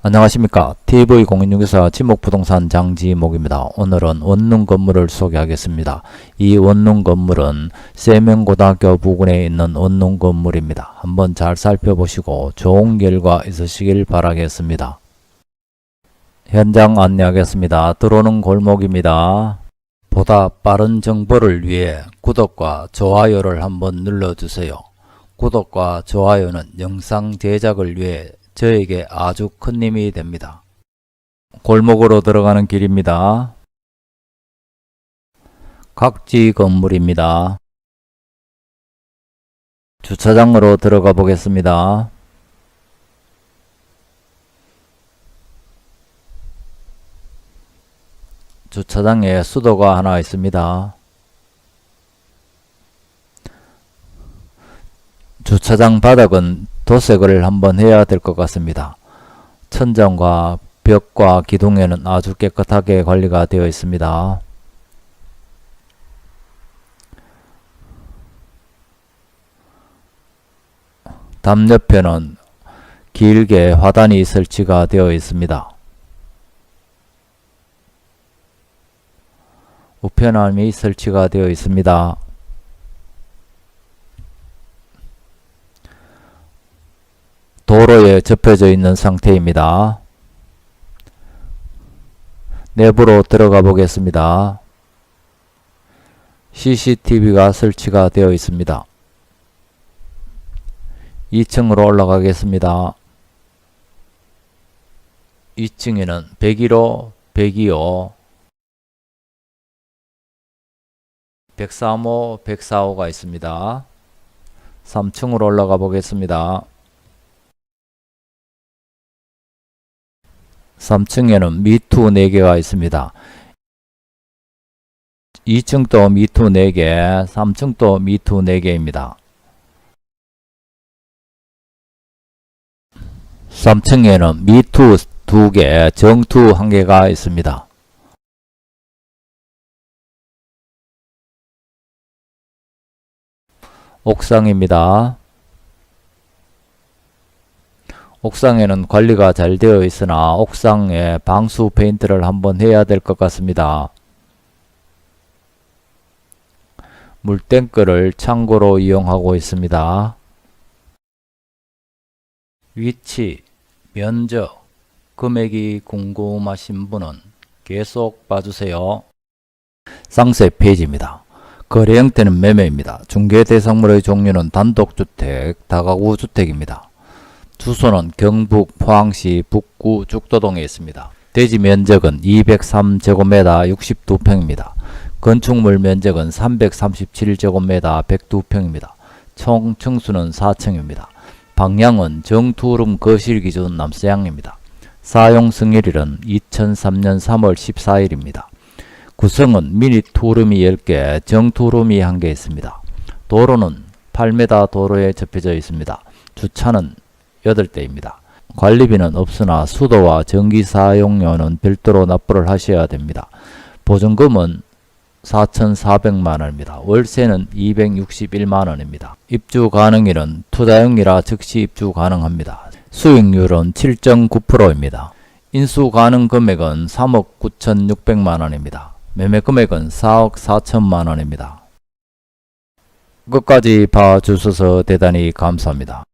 안녕하십니까. TV공인중개사 지목부동산 장지목입니다. 오늘은 원룸 건물을 소개하겠습니다. 이 원룸 건물은 세명고등학교 부근에 있는 원룸 건물입니다. 한번 잘 살펴보시고 좋은 결과 있으시길 바라겠습니다. 현장 안내하겠습니다. 들어오는 골목입니다. 보다 빠른 정보를 위해 구독과 좋아요를 한번 눌러주세요. 구독과 좋아요는 영상 제작을 위해 저에게 아주 큰 힘이 됩니다. 골목으로 들어가는 길입니다. 각지 건물입니다. 주차장으로 들어가 보겠습니다. 주차장에 수도가 하나 있습니다. 주차장 바닥은 도색을 한번 해야 될 것 같습니다. 천장과 벽과 기둥에는 아주 깨끗하게 관리가 되어 있습니다. 담 옆에는 길게 화단이 설치가 되어 있습니다. 우편함이 설치가 되어 있습니다. 도로에 접혀져 있는 상태입니다. 내부로 들어가 보겠습니다. CCTV가 설치가 되어 있습니다. 2층으로 올라가겠습니다. 2층에는 101호, 102호, 103호, 104호가 있습니다. 3층으로 올라가 보겠습니다. 3층에는 미투 4개가 있습니다. 2층도 미투 4개, 3층도 미투 4개입니다. 3층에는 미투 2개, 정투 1개가 있습니다. 옥상입니다. 옥상에는 관리가 잘 되어 있으나 옥상에 방수 페인트를 한번 해야 될 것 같습니다. 물탱크를 창고로 이용하고 있습니다. 위치, 면적, 금액이 궁금하신 분은 계속 봐주세요. 상세 페이지입니다. 거래 형태는 매매입니다. 중개 대상물의 종류는 단독주택, 다가구 주택입니다. 주소는 경북 포항시 북구 죽도동에 있습니다. 대지 면적은 203제곱미터 62평입니다. 건축물 면적은 337제곱미터 102평입니다. 총 층수는 4층입니다. 방향은 정투룸 거실 기준 남서향입니다. 사용 승일일은 2003년 3월 14일입니다. 구성은 미니 투룸이 10개, 정투룸이 1개 있습니다. 도로는 8m 도로에 접혀져 있습니다. 주차는 8대입니다. 관리비는 없으나 수도와 전기 사용료는 별도로 납부를 하셔야 됩니다. 보증금은 4,400만 원입니다. 월세는 261만 원입니다. 입주 가능일은 투자용이라 즉시 입주 가능합니다. 수익률은 7.9%입니다. 인수 가능 금액은 3억 9,600만 원입니다. 매매 금액은 4억 4천만 원입니다. 끝까지 봐주셔서 대단히 감사합니다.